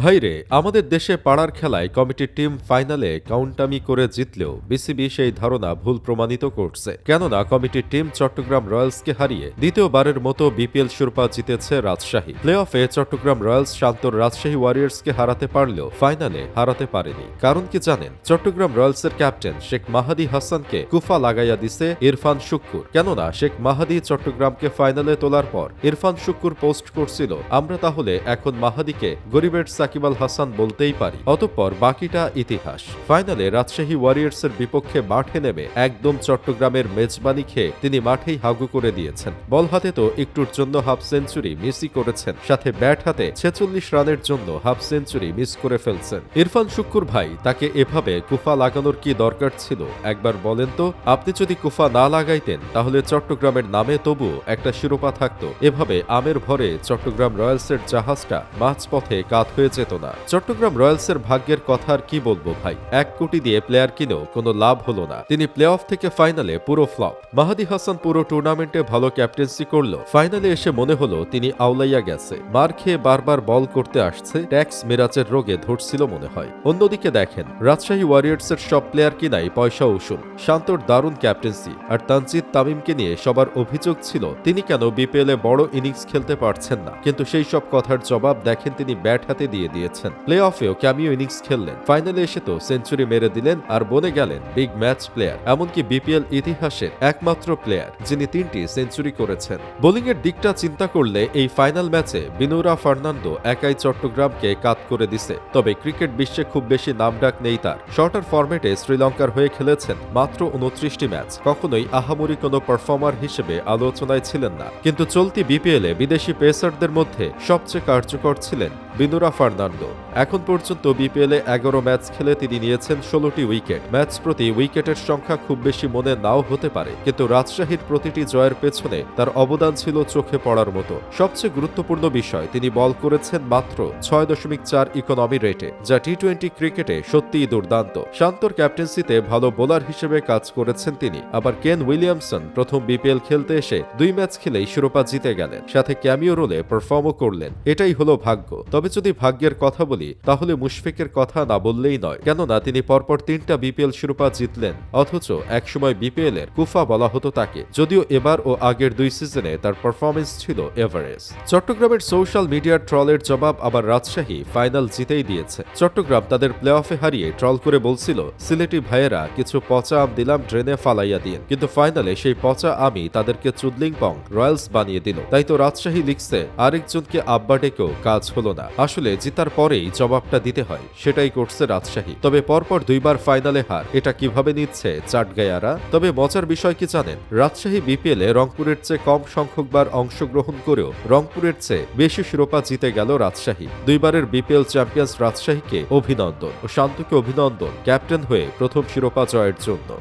ভাইরে, আমাদের দেশে পাড়ার খেলায় কমিটির টিম ফাইনালে কাউন্টামি করে জিতলেও বিসিবি সেই ধারণা ভুল প্রমাণিত করছে। কেননা, কমিটির টিম চট্টগ্রাম রয়্যালসকে হারিয়ে দ্বিতীয়বারের মতো বিপিএল শিরোপা জিতেছে রাজশাহী। প্লে অফে চট্টগ্রাম রয়্যালস শান্তর রাজশাহী ওয়ারিয়ার্সকে হারাতে পারলেও ফাইনালে হারাতে পারেনি। কারণ কি জানেন, চট্টগ্রাম রয়্যালসের ক্যাপ্টেন শেখ মাহাদি হাসানকে কুফা লাগাইয়া দিছে ইরফান শুক্কুর। কেননা, শেখ মাহাদি চট্টগ্রামকে ফাইনালে তোলার পর ইরফান শুক্কুর পোস্ট করছিল, আমরা তাহলে এখন মাহাদিকে গরিবের সাকিব আল হাসান বলতেই পারি। অতঃপর বাকিটা ইতিহাস। ফাইনালে রাজশাহী ওয়ারিয়ার্সের বিপক্ষে মাঠে নেমে একদম চট্টগ্রামের মেজবানি খেয়ে তিনি মাঠেই হাগু করে দিয়েছেন। বল হাতে তো একটুর জন্য হাফ সেঞ্চুরি মিসই করেছেন। সাথে ব্যাট হাতে ছেচল্লিশ রানের জন্য হাফ সেঞ্চুরি মিস করে ফেলছেন। ইরফান শুক্কুর ভাই, তাকে এভাবে কুফা লাগানোর কি দরকার ছিল? একবার বলেন তো, আপনি যদি কুফা না লাগাইতেন, তাহলে চট্টগ্রামের নামে তবু একটা শিরোপা থাকতো। এভাবে আমের ভরে চট্টগ্রাম রয়্যালসের জাহাজটা মাঝপথে কাত হয়ে যেত না চট্টগ্রাম রয়্যালসের ভাগ্যের কথা আর কি বলব ভাই? এক কোটি দিয়ে প্লেয়ার কিনেও কোনো লাভ হলো না। তিনি প্লে অফ থেকে ফাইনালে পুরো ফ্লপ মাহাদি হাসান পুরো টুর্নামেন্টে ভালো ক্যাপ্টেন্সি করল। ফাইনালে এসে মনে হলো তিনি আউলাইয়া গেছে। মার খেয়ে বারবার বল করতে আসছে, ট্যাক্স মেরাজের রোগে ধরছিল মনে হয়। অন্যদিকে দেখেন, রাজশাহী ওয়ারিয়ার্সের সব প্লেয়ার কিনাই পয়সা উসুল। শান্তর দারুণ ক্যাপ্টেন্সি আর তানজিদ তামিমকে নিয়ে সবার অভিযোগ ছিল, তিনি কেন বিপিএল বড় ইনিংস খেলতে পারছেন না। কিন্তু সেই সব কথার জবাব দেখেন তিনি ব্যাট হাতে দিয়ে দিয়েছেন। প্লে অফেও ক্যামিও ইনিংস খেললেন ফাইনালে এসে তো সেঞ্চুরি মেরে দিলেন আর বনে গেলেন বিগ ম্যাচ প্লেয়ার এমনকি বিপিএল ইতিহাসের একমাত্র প্লেয়ার যিনি তিনটি সেঞ্চুরি করেছেন। বোলিং এর দিকটা চিন্তা করলে এই ফাইনাল ম্যাচে বিনুরা ফার্নান্দো একাই চট্টগ্রামকে কাত করে দিছে। তবে ক্রিকেট বিশ্বে খুব বেশি নামডাক নেই তার। শর্টার ফরম্যাটে শ্রীলঙ্কার হয়ে খেলেছেন মাত্র উনত্রিশটি ম্যাচ কখনোই আহামরি কোনো পারফর্মার হিসেবে আলোচনায় ছিলেন না। কিন্তু চলতি বিপিএলে বিদেশি পেসারদের মধ্যে সবচেয়ে কার্যকর ছিলেন বিনুরা ফার্নান্দো। এখন পর্যন্ত বিপিএলে এগারো ম্যাচ খেলে তিনি নিয়েছেন ষোলোটি উইকেট। ম্যাচ প্রতি উইকেটের সংখ্যা খুব বেশি মনে নাও হতে পারে, কিন্তু রাজশাহীর প্রতিটি জয়ের পেছনে তার অবদান ছিল চোখে পড়ার মতো। সবচেয়ে গুরুত্বপূর্ণ বিষয়, তিনি বল করেছেন মাত্র ছয় দশমিক চার ইকোনমি রেটে, যা টি টোয়েন্টি ক্রিকেটে সত্যিই দুর্দান্ত। শান্তর ক্যাপ্টেন্সিতে ভালো বোলার হিসেবে কাজ করেছেন তিনি। আবার কেন উইলিয়ামসন প্রথম বিপিএল খেলতে এসে দুই ম্যাচ খেলেই শিরোপা জিতে গেলেন, সাথে ক্যামিও রোলে পারফর্মও করলেন। এটাই হলো ভাগ্য। তবে যদি ভাগ্যের কথা বলি, তাহলে মুশফিকের কথা না বললেই নয়। কেননা তিনি পরপর তিনটা বিপিএল শিরোপা জিতলেন, অথচ একসময় বিপিএল এর কুফা বলা হতো তাকে, যদিও এবার ও আগের দুই সিজনে তার পারফরমেন্স ছিল এভারেজ চট্টগ্রামের সোশ্যাল মিডিয়ার ট্রলের জবাব আবার রাজশাহী ফাইনাল জিতেই দিয়েছে। চট্টগ্রাম তাদের প্লে অফে হারিয়ে ট্রল করে বলছিল, সিলেটি ভাইয়েরা কিছু পচা আম দিলাম, ড্রেনে ফালাইয়া দিয়ে কিন্তু ফাইনালে সেই পচা আমি তাদেরকে চুদলিং পং রয়্যালস বানিয়ে দিল। তাই তো রাজশাহী লিখছে, আরেকজনকে আব্বা ডেকেও কাজ হলো না। আসলে জিতার পরেই জবাবটা দিতে হয়, সেটাই করছে রাজশাহী। তবে পরপর দুইবার ফাইনালে হার, এটা কীভাবে নিচ্ছে চাটগায়ারা তবে মজার বিষয় কি জানেন? রাজশাহী বিপিএল রংপুরের চেয়ে কম সংখ্যকবার অংশগ্রহণ করেও রংপুরের চেয়ে বেশি শিরোপা জিতে গেল রাজশাহী। দুইবারের বিপিএল চ্যাম্পিয়ন্স রাজশাহীকে অভিনন্দন ও শান্তকে অভিনন্দন ক্যাপ্টেন হয়ে প্রথম শিরোপা জয়ের জন্য।